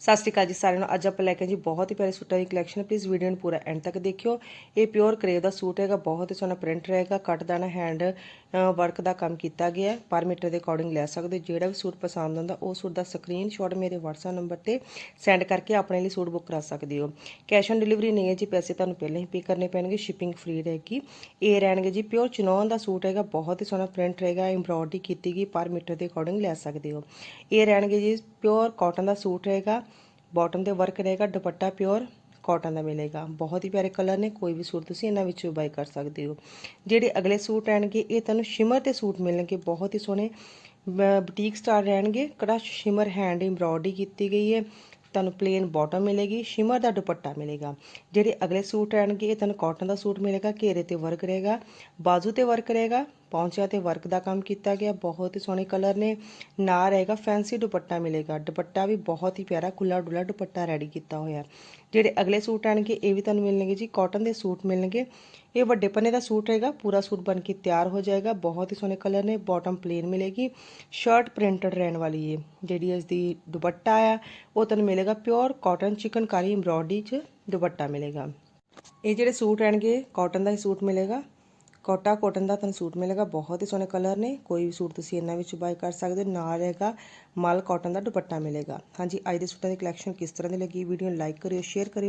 ਸਤਿ ਸ਼੍ਰੀ ਅਕਾਲ ਜੀ ਸਾਰਿਆਂ ਨੂੰ। ਅੱਜ ਆਪਾਂ ਲੈ ਕੇ ਜੀ ਬਹੁਤ ਹੀ ਪਿਆਰੇ ਸੂਟਾਂ ਦੀ ਕਲੈਕਸ਼ਨ ਪਲੀਜ਼ ਵੀਡੀਓ ਨੂੰ ਪੂਰਾ ਐਂਡ ਤੱਕ ਦੇਖਿਓ। ਇਹ ਪਿਓਰ ਕਰੇਵ ਦਾ ਸੂਟ ਹੈਗਾ, ਬਹੁਤ ਹੀ ਸੋਹਣਾ ਪ੍ਰਿੰਟ ਰਹੇਗਾ। ਕੱਟ ਦਾਣਾ ਹੈਂਡ ਵਰਕ ਦਾ ਕੰਮ ਕੀਤਾ ਗਿਆ ਪਰ ਮੀਟਰ ਦੇ ਅਕੋਰਡਿੰਗ ਲੈ ਸਕਦੇ ਹੋ। ਜਿਹੜਾ ਵੀ ਸੂਟ ਪਸੰਦ ਆਉਂਦਾ, ਉਹ ਸੂਟ ਦਾ ਸਕਰੀਨਸ਼ਾਟ ਮੇਰੇ WhatsApp ਨੰਬਰ ਤੇ ਸੈਂਡ ਕਰਕੇ ਆਪਣੇ ਲਈ ਸੂਟ ਬੁੱਕ ਕਰਾ ਸਕਦੇ ਹੋ। ਕੈਸ਼ ਔਨ ਡਿਲੀਵਰੀ ਨਹੀਂ ਹੈ ਜੀ, ਪੈਸੇ ਤੁਹਾਨੂੰ ਪਹਿਲਾਂ ਹੀ ਪੇ ਕਰਨੇ ਪੈਣਗੇ। ਸ਼ਿਪਿੰਗ ਫ੍ਰੀ ਰਹੇਗੀ। ਇਹ ਰਹਿਣਗੇ ਜੀ ਪਿਓਰ ਚਨੌਨ ਦਾ ਸੂਟ ਹੈਗਾ, ਬਹੁਤ ਹੀ ਸੋਹਣਾ ਪ੍ਰਿੰਟ ਰਹੇਗਾ। ਐਮਬ੍ਰੋਇਡਰੀ ਕੀਤੀ ਗਈ, ਪਰ ਮੀਟਰ ਦੇ ਅਕੋਰਡਿੰਗ ਲੈ ਸਕਦੇ ਹੋ। ਇਹ ਰਹਿਣਗੇ ਜੀ ਪਿਓਰ ਕਾਟਨ ਦਾ ਸੂਟ ਰਹੇਗਾ। ਬਾਟਮ ਤੇ ਵਰਕ ਰਹੇਗਾ, ਦੁਪੱਟਾ ਪਿਓਰ ਕਾਟਨ ਦਾ ਮਿਲੇਗਾ। ਬਹੁਤ ਹੀ ਪਿਆਰੇ ਕਲਰ ਨੇ, ਕੋਈ ਵੀ ਸੂਟ ਤੁਸੀਂ ਇਹਨਾਂ ਵਿੱਚੋਂ ਬਾਈ ਕਰ ਸਕਦੇ ਹੋ। ਜਿਹੜੇ ਅਗਲੇ ਸੂਟ ਰਹਿਣਗੇ, ਇਹ ਤੁਹਾਨੂੰ ਸ਼ਿਮਰ ਤੇ ਸੂਟ ਮਿਲਣਗੇ, ਬਹੁਤ ਹੀ ਸੋਹਣੇ ਬੁਟੀਕ ਸਟਾਰ ਰਹਿਣਗੇ। ਕੜਾਸ਼ ਸ਼ਿਮਰ ਹੈਂਡ ਐਮਬ੍ਰੋਇਡਰੀ ਕੀਤੀ ਗਈ ਹੈ। ਤੁਹਾਨੂੰ ਪਲੇਨ ਬਾਟਮ ਮਿਲੇਗੀ ਸ਼ਿਮਰ ਦਾ ਦੁਪੱਟਾ ਮਿਲੇਗਾ। ਜਿਹੜੇ ਅਗਲੇ ਸੂਟ ਰਹਿਣਗੇ ਇਹ ਤੁਹਾਨੂੰ ਕਾਟਨ ਦਾ ਸੂਟ ਮਿਲੇਗਾ, ਘੇਰੇ ਤੇ ਵਰਕ ਰਹੇਗਾ, ਬਾਜ਼ੂ ਤੇ ਵਰਕ ਰਹੇਗਾ, ਪੌਂਚਿਆਂ ਤੇ ਵਰਕ ਦਾ ਕੰਮ ਕੀਤਾ ਗਿਆ, ਬਹੁਤ ਹੀ ਸੋਹਣੇ ਕਲਰ ਨੇ ਨਾ ਰਹੇਗਾ ਫੈਂਸੀ ਦੁਪੱਟਾ ਮਿਲੇਗਾ। ਦੁਪੱਟਾ ਵੀ ਬਹੁਤ ਹੀ ਪਿਆਰਾ ਖੁੱਲਾ ਡੁੱਲਾ ਦੁਪੱਟਾ ਰੈਡੀ ਕੀਤਾ ਹੋਇਆ। ਜਿਹੜੇ ਅਗਲੇ ਸੂਟ ਆਣਗੇ ਇਹ ਵੀ ਤੁਹਾਨੂੰ ਮਿਲਣਗੇ ਜੀ ਕਾਟਨ ਦੇ ਸੂਟ ਮਿਲਣਗੇ। ਇਹ ਵੱਡੇ ਪੰਨੇ ਦਾ ਸੂਟ ਰਹੇਗਾ ਪੂਰਾ ਸੂਟ ਬਣ ਕੇ ਤਿਆਰ ਹੋ ਜਾਏਗਾ ਬਹੁਤ ਹੀ ਸੋਹਣੇ ਕਲਰ ਨੇ ਬਾਟਮ ਪਲੇਨ ਮਿਲੇਗੀ ਸ਼ਰਟ ਪ੍ਰਿੰਟਡ ਰਹਿਣ ਵਾਲੀ ਹੈ ਜਿਹੜੀ ਇਸ ਦੀ ਦੁਪੱਟਾ ਆ ਉਹ ਤੁਹਾਨੂੰ ਮਿਲੇਗਾ ਪਿਓਰ ਕਾਟਨ ਚਿਕਨਕਾਰੀ ਐਮਬ੍ਰੋਇਡਰੀ 'ਚ ਦੁਪੱਟਾ ਮਿਲੇਗਾ ਇਹ ਜਿਹੜੇ ਸੂਟ ਰਹਿਣਗੇ ਕਾਟਨ ਦਾ ਹੀ ਸੂਟ ਮਿਲੇਗਾ ਕੋਟਾ ਕਾਟਨ ਦਾ ਤੁਹਾਨੂੰ ਸੂਟ ਮਿਲੇਗਾ ਬਹੁਤ ਹੀ ਸੋਹਣੇ ਕਲਰ ਨੇ ਕੋਈ ਵੀ ਸੂਟ ਤੁਸੀਂ ਇਹਨਾਂ ਵਿੱਚ ਬਾਈ ਕਰ ਸਕਦੇ ਹੋ ਨਾਲ ਰਹੇਗਾ ਮਲ ਕਾਟਨ ਦਾ ਦੁਪੱਟਾ ਮਿਲੇਗਾ ਹਾਂਜੀ ਅੱਜ ਦੇ ਸੂਟਾਂ ਦੀ ਕਲੈਕਸ਼ਨ ਕਿਸ ਤਰ੍ਹਾਂ ਦੀ ਲੱਗੀ ਵੀਡੀਓ ਨੂੰ ਲਾਈਕ ਕਰਿਓ ਸ਼ੇਅਰ ਕਰਿਓ